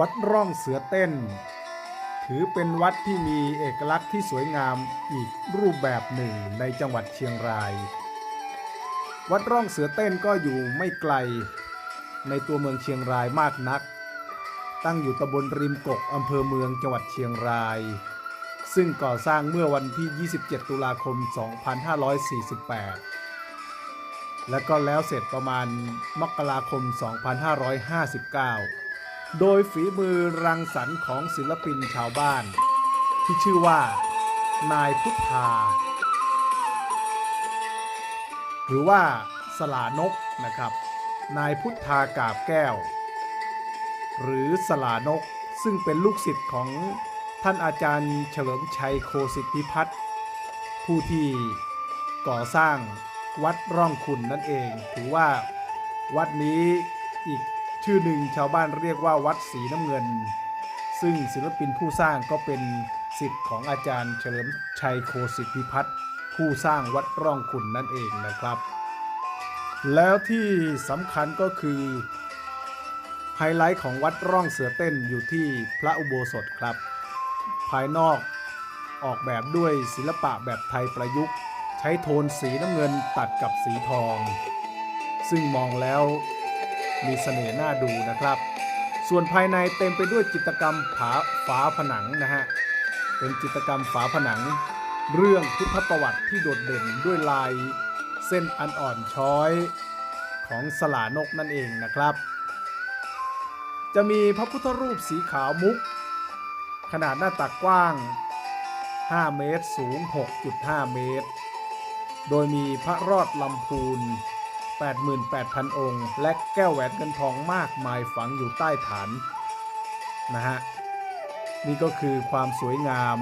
วัดร่องเสือเต้น ถือเป็นวัดที่มีเอกลักษณ์ที่สวยงามอีกรูปแบบหนึ่งในจังหวัดเชียงราย วัดร่องเสือเต้นก็อยู่ไม่ไกล ในตัวเมืองเชียงรายมากนัก ตั้งอยู่ตำบลริมกกอำเภอเมืองจังหวัดเชียงราย ซึ่งก่อสร้างเมื่อวันที่ 27 ตุลาคม 2548และก็แล้วเสร็จประมาณมกราคม 2559 โดยฝีมือรังสรรค์ของศิลปินชาวบ้าน ที่ชื่อว่า นายพุทธา หรือว่าสลานกนะครับ นายพุทธากาบแก้ว หรือสลานกซึ่งเป็นลูกศิษย์ของท่านอาจารย์เฉลิมชัยโคสิทธิพัฒน์ผู้ที่ก่อสร้างวัดร่องขุนนั่นเอง ถือว่าวัดนี้อีก ชื่อหนึ่งชาวบ้านเรียกว่าวัดสีน้ำเงิน ซึ่งศิลปินผู้สร้างก็เป็นศิษย์ของอาจารย์เฉลิมชัยโคสิทธิพิพัฒน์ผู้สร้างวัดร่องขุนนั่นเองนะครับ แล้วที่สำคัญก็คือไฮไลท์ของวัดร่องเสือเต้นอยู่ที่พระอุโบสถครับ ภายนอกออกแบบด้วยศิลปะแบบไทยประยุกต์ ใช้โทนสีน้ำเงินตัดกับสีทอง ซึ่งมองแล้ว มีเสน่ห์น่าดูนะครับ ส่วนภายในเต็มไปด้วยจิตรกรรมผาฝาผนังนะฮะ เป็นจิตรกรรมฝาผนัง เรื่องพุทธประวัติที่โดดเด่นด้วยลาย เส้นอันอ่อนช้อยของสลานกนั่นเองนะครับ จะมีพระพุทธรูปสีขาวมุก ขนาดหน้าตักกว้าง 5 เมตร สูง 6.5 เมตร โดยมีพระรอดลำพูน 88,000 องค์ และแก้วแหวนเงินทองมากมายฝังอยู่ใต้ฐานนะฮะนี่ก็คือความสวยงาม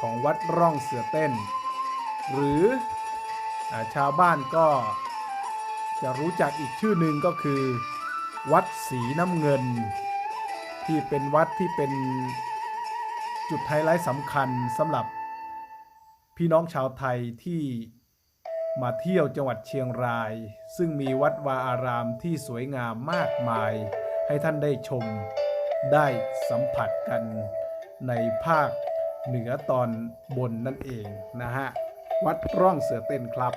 ของวัดร่องเสือเต้น หรืออชาวบ้านก็จะรู้จักอีกชื่อหนึ่งก็คือ วัดสีน้ำเงิน ที่เป็นวัดที่เป็นจุดไฮไลท์สำคัญสำหรับพี่น้องชาวไทยที่ มาเที่ยวจังหวัดเชียงราย ซึ่งมีวัดวาอารามที่สวยงามมากมาย ให้ท่านได้ชม ได้สัมผัสกันในภาคเหนือตอนบนนั่นเองนะฮะ วัดร่องเสือเต้นครับ